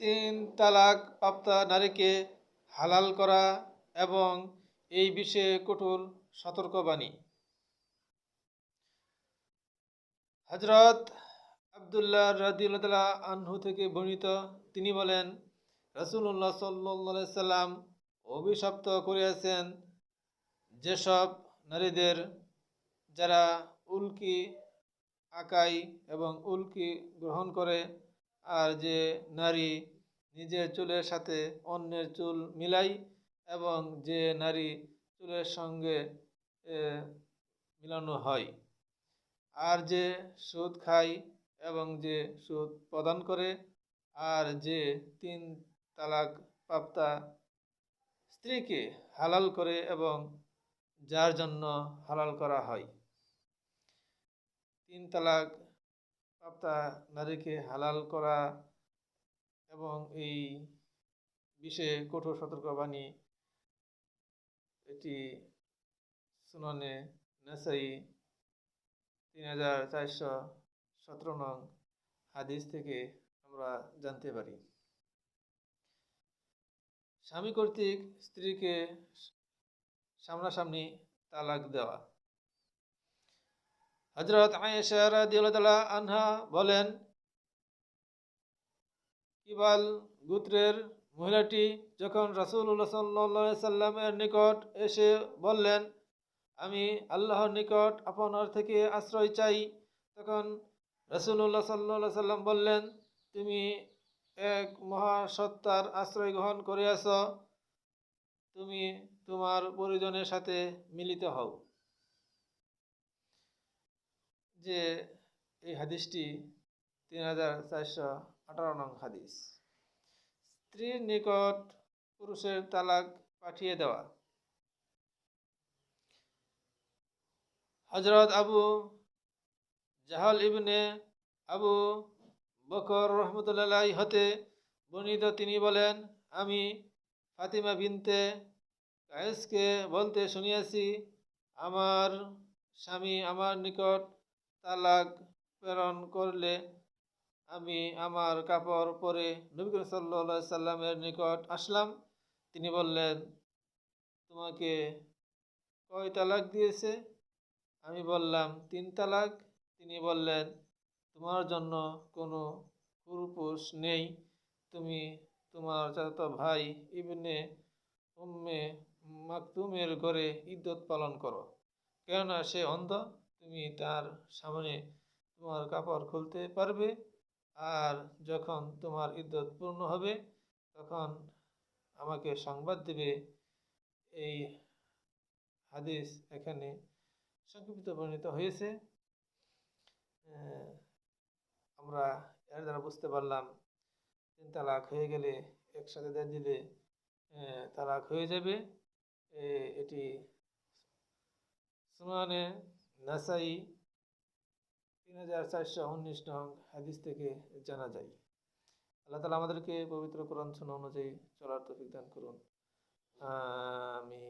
তিন তালাক প্রাপ্তা নারীকে হালাল করা এবং এই বিষয়ে কঠোর সতর্কবাণী। হজরত আবদুল্লাহ রাদিউল্লাহ আনহু থেকে বর্ণিত, তিনি বলেন রসুল্লাহ সাল্লাহ সাল্লাম অভিশপ্ত করিয়াছেন, যেসব নারীদের যারা উল্কি আকাই এবং উল্কি গ্রহণ করে আর যে নারী নিজের চুলের সাথে অন্যের চুল মিলাই এবং যে নারী চুলের সঙ্গে মিলানো হয়। আর যে সুদ খায় এবং যে সুদ প্রদান করে, আর যে তিন তালাক প্রাপ্তা স্ত্রীকে হালাল করে এবং যার জন্য হালাল করা হয়। তিন তালাক প্রাপ্তা নারীকে হালাল করা এবং এই বিষয়ে কঠোর সতর্কবাণী এটি সুননে নেসাই তিন হাজার চারশো সতেরো নং হাদিস থেকে আমরা জানতে পারি। স্বামী কর্তৃক স্ত্রীকে সামনাসামনি তালাক দেওয়া। হজরত আনহা বলেন, কিবাল গুত্রের মহিলাটি যখন রাসূলুল্লাহ সাল্লাল্লাহু সাল্লামের নিকট এসে বললেন, আমি আল্লাহর নিকট আপনার থেকে আশ্রয় চাই তখন রাসূলুল্লাহ সাল্লাল্লাহু সাল্লাম বললেন, তুমি এক মহাসত্তার আশ্রয় গ্রহণ করে করিয়াছ, তুমি তোমার পরিজনের সাথে মিলিত হও যে এই হাদিসটি তিন হাজার চারশো আঠারো নং হাদিস। স্ত্রীর নিকট পুরুষের তালাক পাঠিয়ে দেওয়া। হজরত আবু জাহাল ইবনে আবু বকর রহমতুল্লাহ হতে বর্ণিত তিনি বলেন, আমি ফাতিমা বিনতে কায়েসকে বলতে শুনিয়াছি, আমার স্বামী আমার নিকট তালাক প্রেরণ করলে আমি আমার কাপড় পরে নবী সাল্লা সাল্লামের নিকট আসলাম। তিনি বললেন, তোমাকে কয় তালাক দিয়েছে? আমি বললাম, তিন তালাক। তিনি বললেন, তোমার জন্য কোনো পুরুপুষ নেই। তুমি তোমার চাচাতো ভাই ইবনে উম্মে মাকতুমের ঘরে ইদ্যত পালন করো। কেননা সে অন্ধ তুমি তার সামনে তোমার কাপড় খুলতে পারবে। আর যখন তোমার ইদ্যত পূর্ণ হবে, তখন আমাকে সংবাদ দেবে। এই হাদিস এখানে সংক্ষিপ্ত বর্ণিত হয়েছে। আমরা এর দ্বারা বুঝতে পারলাম, তিন তালাক হয়ে গেলে একসাথে দেড় দিলে তালাক হয়ে যাবে। এটি সুনানে নাসাই তিন হাজার চারশো উনিশ নং হাদিস থেকে জানা যায়। আল্লাহ তালা আমাদেরকে পবিত্র কোরআন শোনা অনুযায়ী চলার তফিক দান করুন। আমিন।